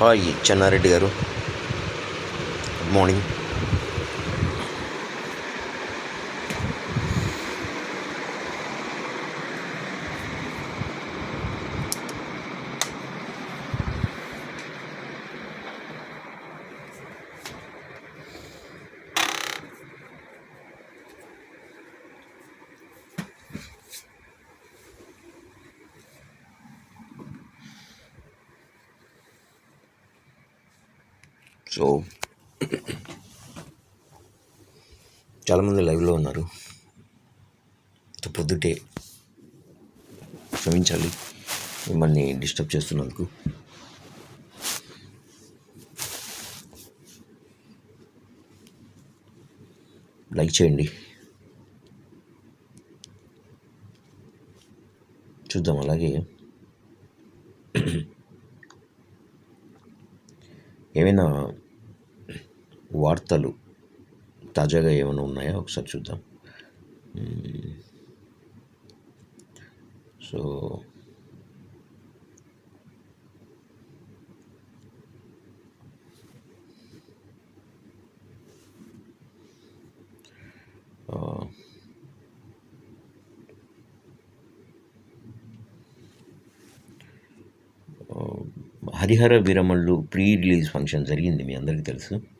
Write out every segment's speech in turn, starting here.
Hi Chennareddy గారు good morning so చాలామంది లైవ్లో ఉన్నారు. ఇంత పొద్దుటే క్షమించాలి. మిమ్మల్ని డిస్టర్బ్ చేస్తున్నందుకు. లైక్ చేయండి. చూద్దాం అలాగే. ఏమైనా వార్తలు తాజాగా ఏమైనా ఉన్నాయా? ఒకసారి చూద్దాం. So Harihara Veeramallu pre release function జరిగింది మీ అందరికీ తెలుసు.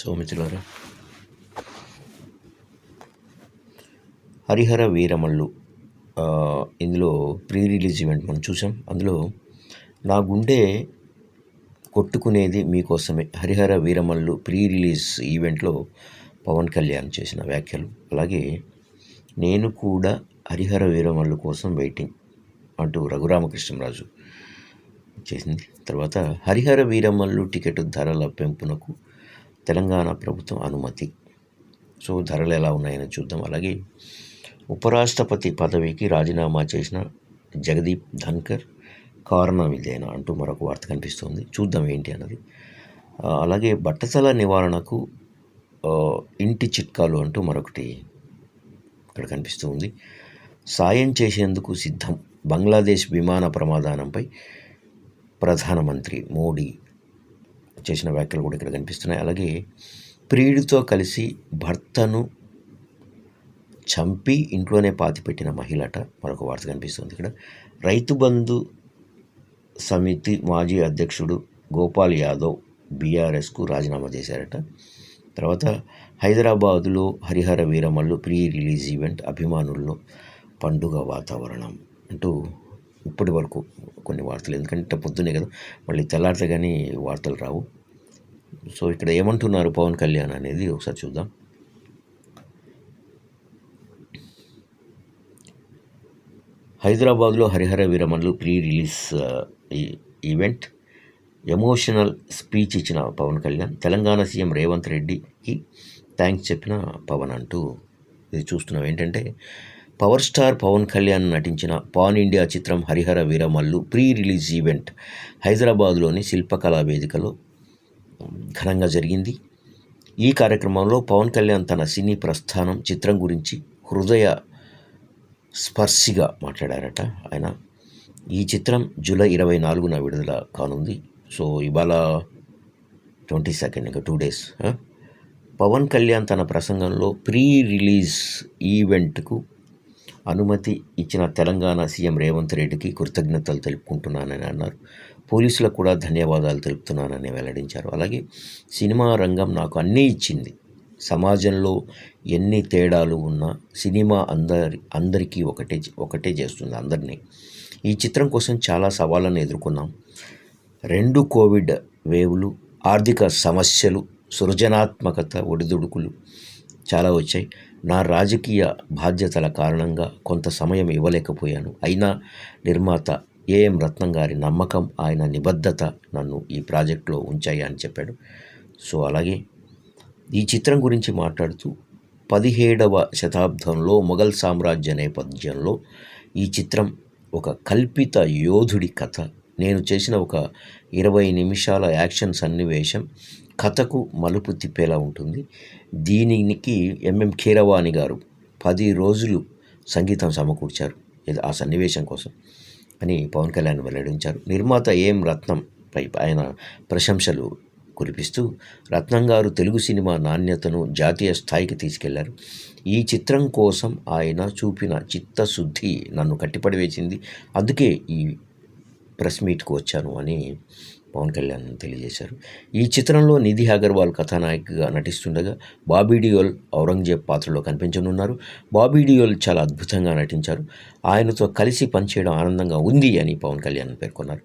సో మిత్రులారా హరిహర వీరమల్లు ఇందులో ప్రీ రిలీజ్ ఈవెంట్ మనం చూసాం. అందులో నా గుండె కొట్టుకునేది మీకోసమే. హరిహర వీరమల్లు ప్రీ రిలీజ్ ఈవెంట్లో పవన్ కళ్యాణ్ చేసిన వ్యాఖ్యలు. అలాగే నేను కూడా హరిహర వీరమల్లు కోసం వెయిటింగ్ అంటూ రఘురామకృష్ణరాజు చేసింది. తర్వాత హరిహర వీరమల్లు టికెట్ ధరల పెంపునకు తెలంగాణ ప్రభుత్వం అనుమతి. సో ధరలు ఎలా ఉన్నాయని చూద్దాం. అలాగే ఉపరాష్ట్రపతి పదవికి రాజీనామా చేసిన జగదీప్ ధన్కర్ కారణం ఇదేనా అంటూ మరొక వార్త కనిపిస్తుంది. చూద్దాం ఏంటి అన్నది. అలాగే బట్టతల నివారణకు ఇంటి చిట్కాలు అంటూ మరొకటి ఇక్కడ కనిపిస్తూ ఉంది సాయం చేసేందుకు సిద్ధం. బంగ్లాదేశ్ విమాన ప్రమాదానంపై ప్రధానమంత్రి మోడీ చేసిన వ్యాఖ్యలు కూడా ఇక్కడ కనిపిస్తున్నాయి. అలాగే ప్రియుడితో కలిసి భర్తను చంపి ఇంట్లోనే పాతిపెట్టిన మహిళట మరొక వార్త కనిపిస్తుంది ఇక్కడ. రైతు బంధు సమితి మాజీ అధ్యక్షుడు గోపాల్ యాదవ్ బీఆర్ఎస్కు రాజీనామా చేశారట. తర్వాత హైదరాబాదులో Harihara Veeramallu pre release event అభిమానుల్లో పండుగ వాతావరణం అంటూ ఇప్పటి వరకు కొన్ని వార్తలు. ఎందుకంటే పొద్దునే కదా మళ్ళీ తెల్లారితే కానీ వార్తలు రావు. సో ఇక్కడ ఏమంటున్నారు పవన్ కళ్యాణ్ అనేది ఒకసారి చూద్దాం. హైదరాబాద్లో హరిహర వీరమల్లు ప్రీ రిలీజ్ ఈ- ఈవెంట్. ఎమోషనల్ స్పీచ్ ఇచ్చిన పవన్ కళ్యాణ్. తెలంగాణ సీఎం రేవంత్ రెడ్డికి థ్యాంక్స్ చెప్పిన పవన్ అంటూ ఇది చూస్తున్నాం. ఏంటంటే పవర్ స్టార్ పవన్ కళ్యాణ్ నటించిన పాన్ ఇండియా చిత్రం Harihara Veeramallu pre release event హైదరాబాద్లోని శిల్పకళా వేదికలో ఘనంగా జరిగింది. ఈ కార్యక్రమంలో పవన్ కళ్యాణ్ తన సినీ ప్రస్థానం చిత్రం గురించి హృదయ స్పర్శిగా మాట్లాడారట. ఆయన ఈ చిత్రం జూలై ఇరవై నాలుగున విడుదల కానుంది. సో ఇవాళ ట్వంటీ సెకండ్ ఇంకా టూ డేస్ పవన్ కళ్యాణ్ తన ప్రసంగంలో ప్రీ రిలీజ్ ఈవెంట్కు అనుమతి ఇచ్చిన తెలంగాణ సీఎం రేవంత్ రెడ్డికి కృతజ్ఞతలు తెలుపుకుంటున్నానని అన్నారు. పోలీసులకు కూడా ధన్యవాదాలు తెలుపుతున్నానని వెల్లడించారు. అలాగే సినిమా రంగం నాకు అన్నీ ఇచ్చింది. సమాజంలో ఎన్ని తేడాలు ఉన్నా సినిమా అందరి అందరికీ ఒకటే ఒకటే చేస్తుంది అందరినీ. ఈ చిత్రం కోసం చాలా సవాళ్ళను ఎదుర్కొన్నాం. రెండు కోవిడ్ వేవులు ఆర్థిక సమస్యలు సృజనాత్మకత ఒడిదుడుకులు చాలా వచ్చాయి. నా రాజకీయ బాధ్యతల కారణంగా కొంత సమయం ఇవ్వలేకపోయాను. అయినా నిర్మాత ఏఎం రత్నం గారి నమ్మకం ఆయన నిబద్ధత నన్ను ఈ ప్రాజెక్టులో ఉంచాయి అని చెప్పాడు. సో అలాగే ఈ చిత్రం గురించి మాట్లాడుతూ పదిహేడవ శతాబ్దంలో మొఘల్ సామ్రాజ్య నేపథ్యంలో ఈ చిత్రం ఒక కల్పిత యోధుడి కథ. నేను చేసిన ఒక ఇరవై నిమిషాల యాక్షన్ సన్నివేశం కథకు మలుపు తిప్పేలా ఉంటుంది. దీనికి ఎంఎం కీరవాణి గారు పది రోజులు సంగీతం సమకూర్చారు. ఆ సన్నివేశం కోసం అని పవన్ కళ్యాణ్ వెల్లడించారు. నిర్మాత ఏం రత్నం పై ఆయన ప్రశంసలు కురిపిస్తూ రత్నం గారు తెలుగు సినిమా నాణ్యతను జాతీయ స్థాయికి తీసుకెళ్ళారు. ఈ చిత్రం కోసం ఆయన చూపిన చిత్తశుద్ధి నన్ను కట్టిపడివేసింది. అందుకే ఈ ప్రెస్ మీట్కు వచ్చాను అని పవన్ కళ్యాణ్ తెలియజేశారు. ఈ చిత్రంలో నిధి అగర్వాల్ కథానాయకగా నటిస్తుండగా బాబీ డియోల్ ఔరంగజేబ్ పాత్రలో కనిపించనున్నారు. బాబీ డియోల్ చాలా అద్భుతంగా నటించారు. ఆయనతో కలిసి పనిచేయడం ఆనందంగా ఉంది అని పవన్ కళ్యాణ్ పేర్కొన్నారు.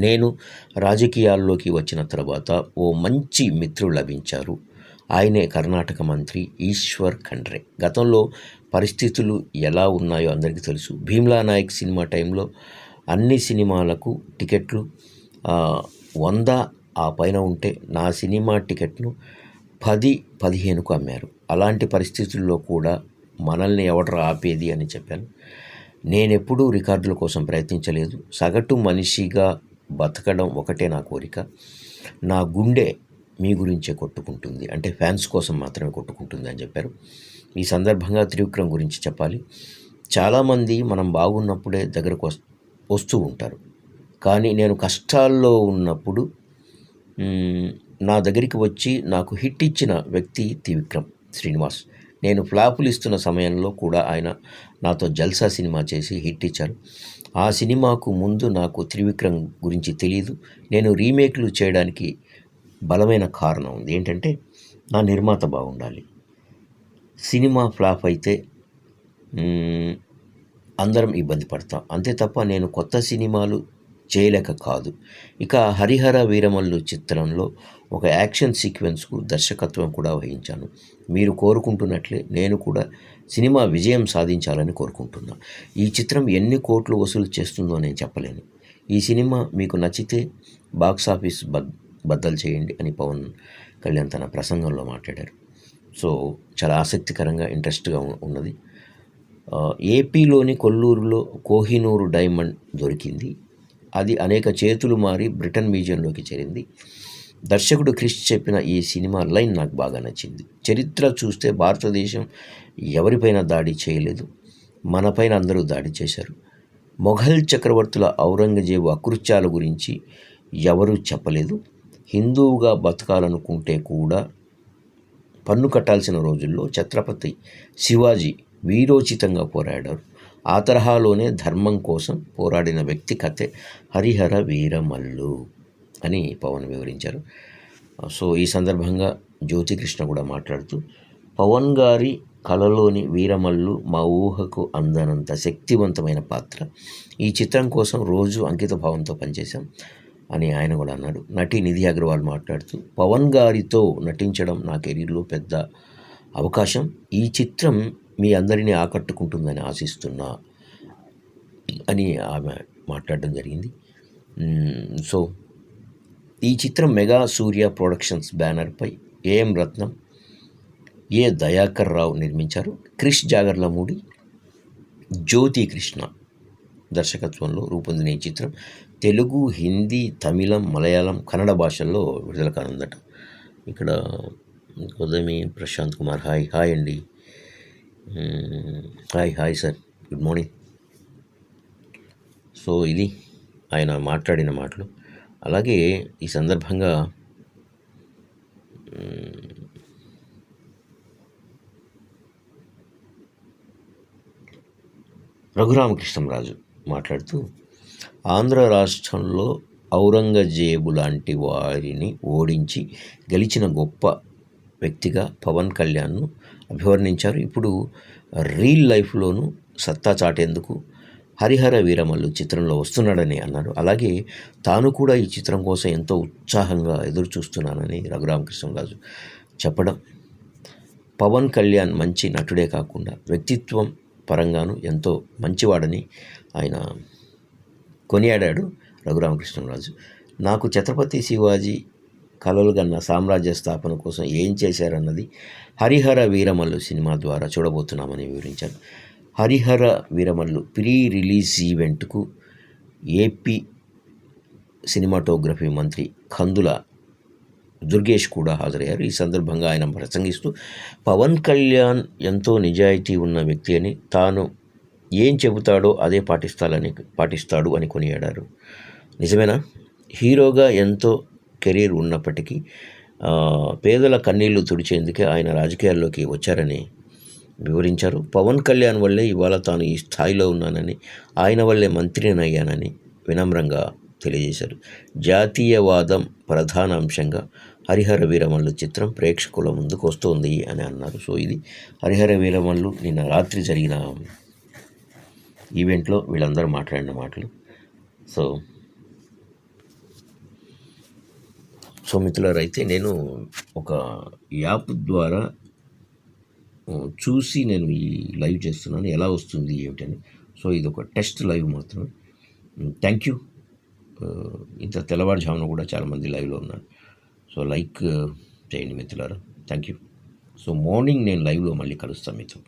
నేను రాజకీయాల్లోకి వచ్చిన తర్వాత ఓ మంచి మిత్రుడు లభించారు. ఆయనే కర్ణాటక మంత్రి ఈశ్వర్ ఖండ్రే. గతంలో పరిస్థితులు ఎలా ఉన్నాయో అందరికీ తెలుసు. భీమ్లా నాయక్ సినిమా టైంలో అన్ని సినిమాలకు టికెట్లు వంద ఆ పైన ఉంటే నా సినిమా టికెట్ను పది పదిహేనుకు అమ్మారు. అలాంటి పరిస్థితుల్లో కూడా మనల్ని ఎవడరు ఆపేది అని చెప్పాను. నేనెప్పుడూ రికార్డుల కోసం ప్రయత్నించలేదు. సగటు మనిషిగా బతకడం ఒకటే నా కోరిక. నా గుండె మీ గురించే కొట్టుకుంటుంది. అంటే ఫ్యాన్స్ కోసం మాత్రమే కొట్టుకుంటుంది అని చెప్పారు. ఈ సందర్భంగా త్రివిక్రమ్ గురించి చెప్పాలి. చాలామంది మనం బాగున్నప్పుడే దగ్గరకు వస్తూ ఉంటారు. కానీ నేను కష్టాల్లో ఉన్నప్పుడు నా దగ్గరికి వచ్చి నాకు హిట్ ఇచ్చిన వ్యక్తి త్రివిక్రమ్ శ్రీనివాస్. నేను ఫ్లాపులు ఇస్తున్న సమయంలో కూడా ఆయన నాతో జల్సా సినిమా చేసి హిట్ ఇచ్చారు. ఆ సినిమాకు ముందు నాకు త్రివిక్రమ్ గురించి తెలియదు నేను రీమేక్లు చేయడానికి బలమైన కారణం ఉంది. ఏంటంటే నా నిర్మాత బాగుండాలి. సినిమా ఫ్లాప్ అయితే అందరం ఇబ్బంది పడతాం. అంతే తప్ప నేను కొత్త సినిమాలు చేయలేక కాదు. ఇక హరిహర వీరమల్లు చిత్రంలో ఒక యాక్షన్ సీక్వెన్స్కు దర్శకత్వం కూడా వహించాను. మీరు కోరుకుంటున్నట్లే నేను కూడా సినిమా విజయం సాధించాలని కోరుకుంటున్నాను ఈ చిత్రం ఎన్ని కోట్లు వసూలు చేస్తుందో నేను చెప్పలేను. ఈ సినిమా మీకు నచ్చితే బాక్సాఫీస్ బద్ బద్దలు చేయండి అని పవన్ కళ్యాణ్ తన ప్రసంగంలో మాట్లాడారు. సో చాలా ఆసక్తికరంగా ఇంట్రెస్ట్గా ఉన్నది. ఏపీలోని కొల్లూరులో కోహినూరు డైమండ్ దొరికింది. అది అనేక చేతులు మారి బ్రిటన్ మ్యూజియంలోకి చేరింది. దర్శకుడు క్రిష్ చెప్పిన ఈ సినిమా లైన్ నాకు బాగా నచ్చింది. చరిత్ర చూస్తే భారతదేశం ఎవరిపైన దాడి చేయలేదు మనపైన అందరూ దాడి చేశారు. మొఘల్ చక్రవర్తుల ఔరంగజేబు అకృత్యాల గురించి ఎవరూ చెప్పలేదు. హిందువుగా బతకాలనుకుంటే కూడా పన్ను కట్టాల్సిన రోజుల్లో ఛత్రపతి శివాజీ వీరోచితంగా పోరాడారు. ఆ తరహాలోనే ధర్మం కోసం పోరాడిన వ్యక్తి కథే హరిహర వీరమల్లు అని పవన్ వివరించారు. సో ఈ సందర్భంగా జ్యోతికృష్ణ కూడా మాట్లాడుతూ పవన్ గారి కళలోని వీరమల్లు మా ఊహకు అందనంత శక్తివంతమైన పాత్ర. ఈ చిత్రం కోసం రోజు అంకిత భావంతో పనిచేశాం అని ఆయన కూడా అన్నాడు. నటి నిధి అగర్వాల్ మాట్లాడుతూ పవన్ గారితో నటించడం నా కెరీర్లో పెద్ద అవకాశం. ఈ చిత్రం మీ అందరినీ ఆకట్టుకుంటుందని ఆశిస్తున్నా అని ఆమె మాట్లాడడం జరిగింది. సో ఈ చిత్రం మెగా సూర్య ప్రొడక్షన్స్ బ్యానర్పై ఏఎం రత్నం ఏ దయాకర్ రావు నిర్మించారు. క్రిష్ జాగర్లమూడి జ్యోతి కృష్ణ దర్శకత్వంలో రూపొందిన ఈ చిత్రం తెలుగు హిందీ తమిళం మలయాళం కన్నడ భాషల్లో విడుదల కానుందట. ఇక్కడ ఉదమి ప్రశాంత్ కుమార్ హాయ్ హాయ్ అండి. Hi hi sir good morning so ఇది ఆయన మాట్లాడిన మాటలు. అలాగే ఈ సందర్భంగా రఘురామకృష్ణరాజు మాట్లాడుతూ ఆంధ్ర రాష్ట్రంలో ఔరంగజేబు లాంటి వారిని ఓడించి గెలిచిన గొప్ప వ్యక్తిగా పవన్ కళ్యాణ్ను అభివర్ణించారు. ఇప్పుడు రీల్ లైఫ్లోనూ సత్తా చాటేందుకు హరిహర వీరమల్లు చిత్రంలో వస్తున్నాడని అన్నారు. అలాగే తాను కూడా ఈ చిత్రం కోసం ఎంతో ఉత్సాహంగా ఎదురు చూస్తున్నానని రఘురామకృష్ణరాజు చెప్పడం పవన్ కళ్యాణ్ మంచి నటుడే కాకుండా వ్యక్తిత్వం పరంగాను ఎంతో మంచివాడని ఆయన కొనియాడాడు రఘురామకృష్ణరాజు. నాకు ఛత్రపతి శివాజీ కలలు గన్న సామ్రాజ్య స్థాపన కోసం ఏం చేశారన్నది హరిహర వీరమల్లు సినిమా ద్వారా చూడబోతున్నామని వివరించారు. హరిహర వీరమల్లు ప్రీ రిలీజ్ ఈవెంట్కు ఏపీ సినిమాటోగ్రఫీ మంత్రి కందుల దుర్గేష్ కూడా హాజరయ్యారు. ఈ సందర్భంగా ఆయన ప్రసంగిస్తూ పవన్ కళ్యాణ్ ఎంతో నిజాయితీ ఉన్న వ్యక్తి అని తాను ఏం చెబుతాడో అదే పాటిస్తాలని పాటిస్తాడు అని కొనియాడారు. నిజమేనా? హీరోగా ఎంతో కెరీర్ ఉన్నప్పటికీ పేదల కన్నీళ్ళు తుడిచేందుకే ఆయన రాజకీయాల్లోకి వచ్చారని వివరించారు. పవన్ కళ్యాణ్ వల్లే ఇవాళ తాను ఈ స్థాయిలో ఉన్నానని ఆయన వల్లే మంత్రిని అయ్యానని వినమ్రంగా తెలియజేశారు. జాతీయవాదం ప్రధాన అంశంగా హరిహర వీరమల్లు చిత్రం ప్రేక్షకుల ముందుకు వస్తోంది అని అన్నారు. సో ఇది హరిహర వీరమల్లు నిన్న రాత్రి జరిగిన ఈవెంట్లో వీళ్ళందరూ మాట్లాడిన మాటలు. సో సో మిత్రులారా అయితే నేను ఒక యాప్ ద్వారా చూసి నేను ఈ లైవ్ చేస్తున్నాను. ఎలా వస్తుంది ఏమిటని. సో ఇది ఒక టెస్ట్ లైవ్ మాత్రమే. Thank you. ఇంత తెల్లవారుజామున కూడా చాలామంది లైవ్లో ఉన్నారు. సో లైక్ చేయండి మిత్రులారా. Thank you. సో మార్నింగ్ నేను లైవ్లో మళ్ళీ కలుస్తాను మీతో.